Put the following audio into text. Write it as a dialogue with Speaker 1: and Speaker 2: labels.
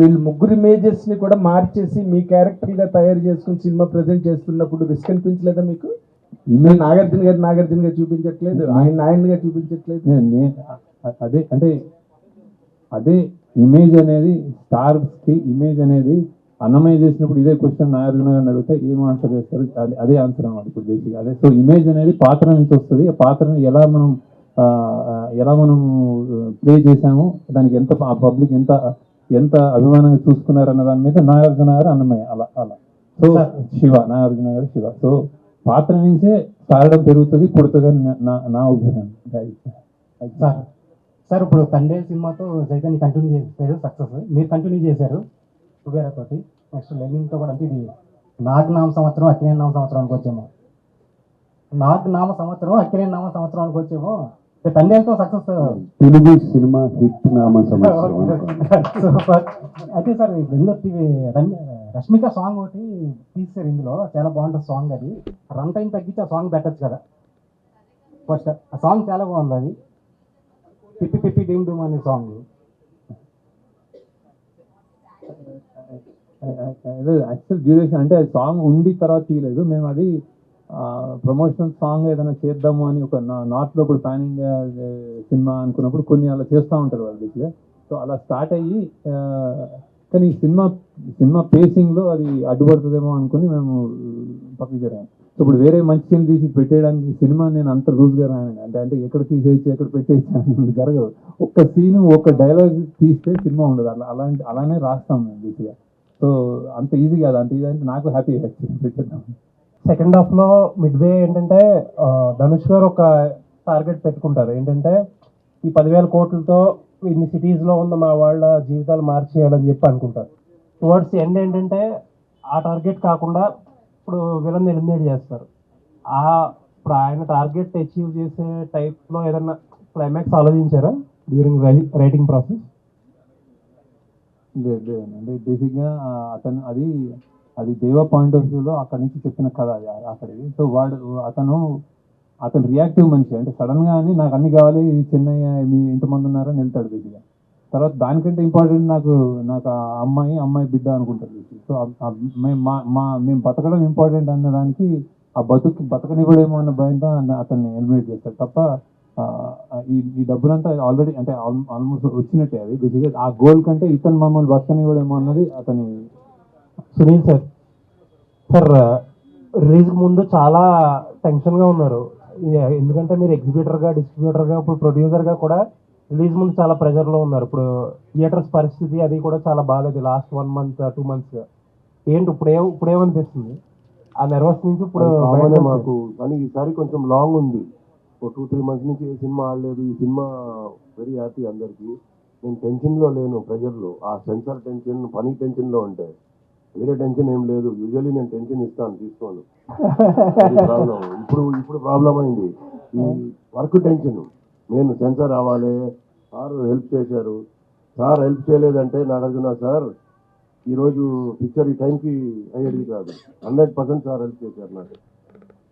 Speaker 1: వీళ్ళు ముగ్గురు ఇమేజెస్ని కూడా మార్చేసి మీ క్యారెక్టర్గా తయారు చేసుకుని సినిమా ప్రజెంట్ చేస్తున్నప్పుడు రిస్క్ అనిపించలేదా మీకు? మీరు నాగార్జున గారు నాగార్జున గారు చూపించట్లేదు ఆయన ఆయనగా చూపించట్లేదు.
Speaker 2: అదే అంటే అదే ఇమేజ్ అనేది స్టార్స్కి ఇమేజ్ అనేది అన్నమయ్య చేసినప్పుడు ఇదే క్వశ్చన్ నాగార్జున గారిని అడిగితే ఏం ఆన్సర్ చేస్తారు? అదే ఆన్సర్ అన్నమాట ఇప్పుడు బేసిక్ అదే సో ఇమేజ్ అనేది పాత్ర నుంచి వస్తుంది. ఆ పాత్రని ఎలా మనం ఎలా మనం ప్లే చేసాము దానికి ఎంత పబ్లిక్ ఎంత ఎంత అభిమానంగా చూసుకున్నారు అన్న దాని మీద నాగార్జున గారు అన్నమయ్య అలా అలా. సో శివ నాగార్జున గారు శివ. సో పాత్ర నుంచే సారడం పెరుగుతుంది పుడుతుంది అని నా- నా అభిప్రాయం.
Speaker 3: సార్ సార్ ఇప్పుడు తండే సినిమాతో చైతన్య కంటిన్యూ చేశారు సక్సెస్ మీరు కంటిన్యూ చేశారు తోటి. నెక్స్ట్ లెనిన్తో కూడా అంటే ఇది నాగ్ నామ సంవత్సరం అక్కినే నామ సంవత్సరం అనుకోవచ్చేమో నాగ్ నామ సంవత్సరం అక్కినే నామ సంవత్సరం అనుకోవచ్చేమో తండేతో సక్సెస్
Speaker 4: తెలుగు సినిమా హిట్ నామ
Speaker 3: సూపర్ అయితే సార్ ఇందులో టీవీ రష్మిక సాంగ్ ఒకటి తీసారు ఇందులో చాలా బాగుంటుంది సాంగ్ అది రన్ టైం తగ్గించి ఆ సాంగ్ పెట్టచ్చు కదా ఫస్ట్ ఆ సాంగ్ చాలా బాగుంది అది పిప్పి పిప్పి డీమ్ డూమ్ అనే సాంగ్
Speaker 2: యాక్చువల్ డ్యూరేషన్ అంటే సాంగ్ ఉండి తర్వాత తీయలేదు మేము అది ప్రమోషనల్ సాంగ్ ఏదైనా చేద్దాము అని ఒక నార్త్లో ఇప్పుడు ప్యాన్ ఇండియా సినిమా అనుకున్నప్పుడు కొన్ని అలా చేస్తూ ఉంటారు వాళ్ళు బేసిక్గా సో అలా స్టార్ట్ అయ్యి కానీ ఈ సినిమా సినిమా పేసింగ్లో అది అడ్డుపడుతుందేమో అనుకుని మేము పక్కకి జరిగాము సో ఇప్పుడు వేరే మంచి సీన్ తీసి పెట్టేయడానికి సినిమా నేను అంత లూజ్గా రాను అంటే అంటే ఎక్కడ తీసేయచ్చు ఎక్కడ పెట్టేయచ్చు జరగదు. ఒక్క సీను ఒక్క డైలాగ్ తీస్తే సినిమా ఉండదు. అలా అలాంటి అలానే రాస్తాం మేము బేసిక్గా సో అంత ఈజీ కాదు. అంత ఈజీ అంటే నాకు హ్యాపీ పెట్టేద్దాం.
Speaker 5: సెకండ్ హాఫ్లో మిడ్ వే ఏంటంటే ధనుష్ గారు ఒక టార్గెట్ పెట్టుకుంటారు. ఏంటంటే ఈ పదివేల కోట్లతో ఇన్ని సిటీస్లో ఉన్న మా వాళ్ళ జీవితాలు మార్చేయాలని చెప్పి అనుకుంటారు. టువర్డ్స్ ఎండ్ ఏంటంటే ఆ టార్గెట్ కాకుండా ఇప్పుడు విలన్ ఎలిమినేట్ చేస్తారు. ఆ ఇప్పుడు ఆయన టార్గెట్ అచీవ్ చేసే టైప్లో ఏదన్నా క్లైమాక్స్ ఆలోచించారా డ్యూరింగ్ రైటింగ్ ప్రాసెస్
Speaker 2: లేదు లేదండి బేసిక్గా అతను అది అది దేవ పాయింట్ ఆఫ్ వ్యూలో అక్కడి నుంచి చెప్పిన కథ అది అక్కడికి సో వాడు అతను అతను రియాక్టివ్ మనిషి. అంటే సడన్గా అని నాకు అన్ని కావాలి చెన్నై మీ ఇంతమంది ఉన్నారని వెళ్తాడు బేసిక్గా. తర్వాత దానికంటే ఇంపార్టెంట్ నాకు నాకు ఆ అమ్మాయి అమ్మాయి బిడ్డ అనుకుంటారు సో మేము మా మా మేము బతకడం ఇంపార్టెంట్ అన్న దానికి ఆ బతుకు బతకనివ్వడేమో అన్న భయంతో అతన్ని ఎలిమినేట్ చేస్తాడు తప్ప ఈ ఈ డబ్బులంతా ఆల్రెడీ అంటే ఆల్మోస్ట్ వచ్చినట్టే అది. బేసిక్గా ఆ గోల్ కంటే ఇతను మమ్మల్ని బతకనివ్వడేమో అన్నది అతని
Speaker 5: సునీల్ సార్. సార్ రిలీజ్ ముందు చాలా టెన్షన్గా ఉన్నారు. ఎందుకంటే మీరు ఎగ్జిబిటర్గా డిస్ట్రిబ్యూటర్గా ఇప్పుడు ప్రొడ్యూసర్గా కూడా రిలీజ్ ముందు చాలా ప్రెజర్లో ఉన్నారు. ఇప్పుడు థియేటర్స్ పరిస్థితి అది కూడా చాలా బాగాలేదు last one month two months ఏంటి ఇప్పుడు ఏ ఇప్పుడు ఏమనిపిస్తుంది ఆ నెర్వస్ నుంచి ఇప్పుడు.
Speaker 4: మాకు. కానీ ఈసారి కొంచెం లాంగ్ ఉంది. ఓ టూ త్రీ మంత్స్ నుంచి ఏ సినిమా ఆడలేదు. ఈ సినిమా వెరీ హ్యాపీ అందరికి. నేను టెన్షన్లో లేను ప్రెషర్లో. ఆ సెన్సార్ టెన్షన్ పని టెన్షన్లో ఉంటే. వేరే టెన్షన్ ఏం లేదు. యూజువల్లీ నేను టెన్షన్ ఇస్తాను తీసుకోను. ప్రాబ్లం ఇప్పుడు ఇప్పుడు ప్రాబ్లం అయింది. ఈ వర్క్ టెన్షన్ నేను సెన్సార్ అవ్వాలి సార్ హెల్ప్ చేశారు. సార్ హెల్ప్ చేయలేదంటే నాగార్జున సార్ ఈరోజు పిక్చర్ ఈ టైంకి అయ్యేది కాదు. హండ్రెడ్ పర్సెంట్ సార్ హెల్ప్ చేశారు నాకు.